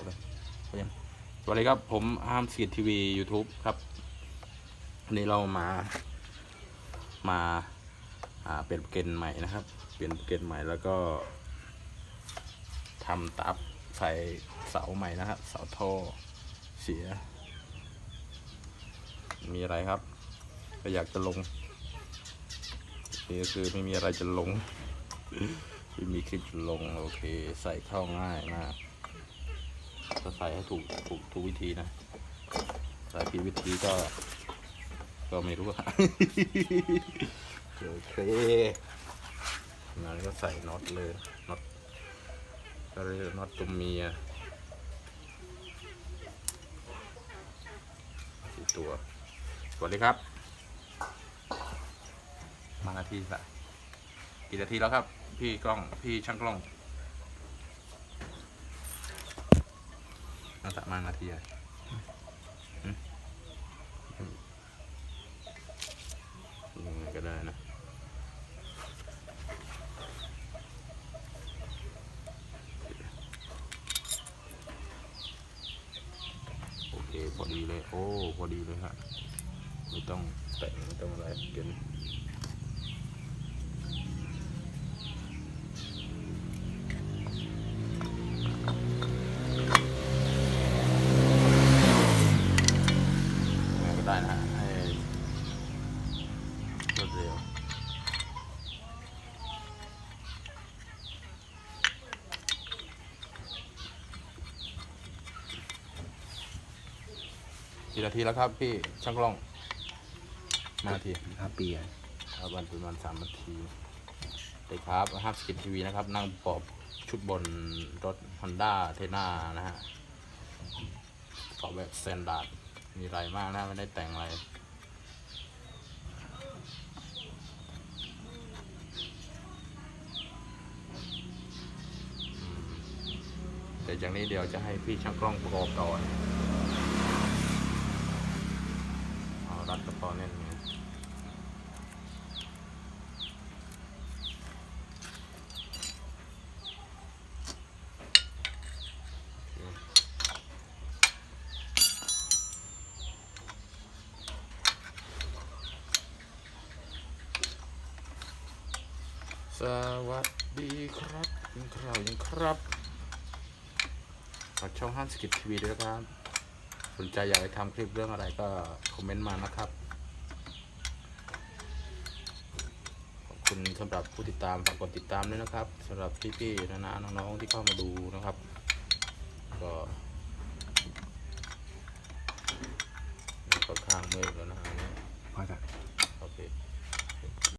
สวัสดีครับผมอาร์มสีทีวียูทูบครับวันนี้เรามา มา อ่า เปลี่ยนโปรแกรมใหม่นะครับ เปลี่ยนโปรแกรมใหม่แล้วก็ทำตับใส่เสาใหม่นะครับเสาท่อเสีย มีอะไรครับ ก็อยากจะลงนี่ก็คือไม่มีอะไรจะลงไม่มีคลิปจะลง โอเค ใส่เข้าง่ายมาก ก็ใส่ให้ถูกถูกถูกวิธีนะใส่ผิดวิธีก็ ก็ไม่รู้อะ โอเคงั้นก็ใส่น็อตเลยน็อตก็เรียกน็อตตัวเมียสี่ตัวสวัสดีครับ มานาทีละกี่นาทีแล้วครับ พี่กล้องพี่ช่างกล้อง น่าจะมานาทีอะหึยังไงก็ได้นะโอเคพอดีเลย โอ้ พอดีเลยฮะ ไม่ต้องแต่งไม่ต้องอะไรเกิน ไงก็ได้นะฮะให้รวดเร็วกี่นาทีแล้วครับพี่ช่างกล้องมานาทีห้าปีอะครับวันประมาณสามนาทีเลยครับห้าสกิททีวีนะครับ นั่งปอบชุดบนรถ Honda เทน่านะฮะปอบแบบสแตนดาร์ด มีไรมากนะไม่ได้แต่งอะไรแต่จากนี้เดี๋ยวจะให้พี่ช่างกล้องประกอบต่อนเอารัดกระเป๋าแน่น สวัสดีครับยิงข่าวยิงครับฝากช่องห้านสกิททีวีด้วยนะครับ สนใจอยากให้ทำคลิปเรื่องอะไรก็ คอมเมนต์มานะครับ ขอบคุณสำหรับผู้ติดตามฝากกดติดตามด้วยนะครับสำหรับพี่ๆนานาน้องๆที่เข้ามาดูนะครับ ก็ก็ข้างเมฆแล้วนะฮะเนี่ยพอจะ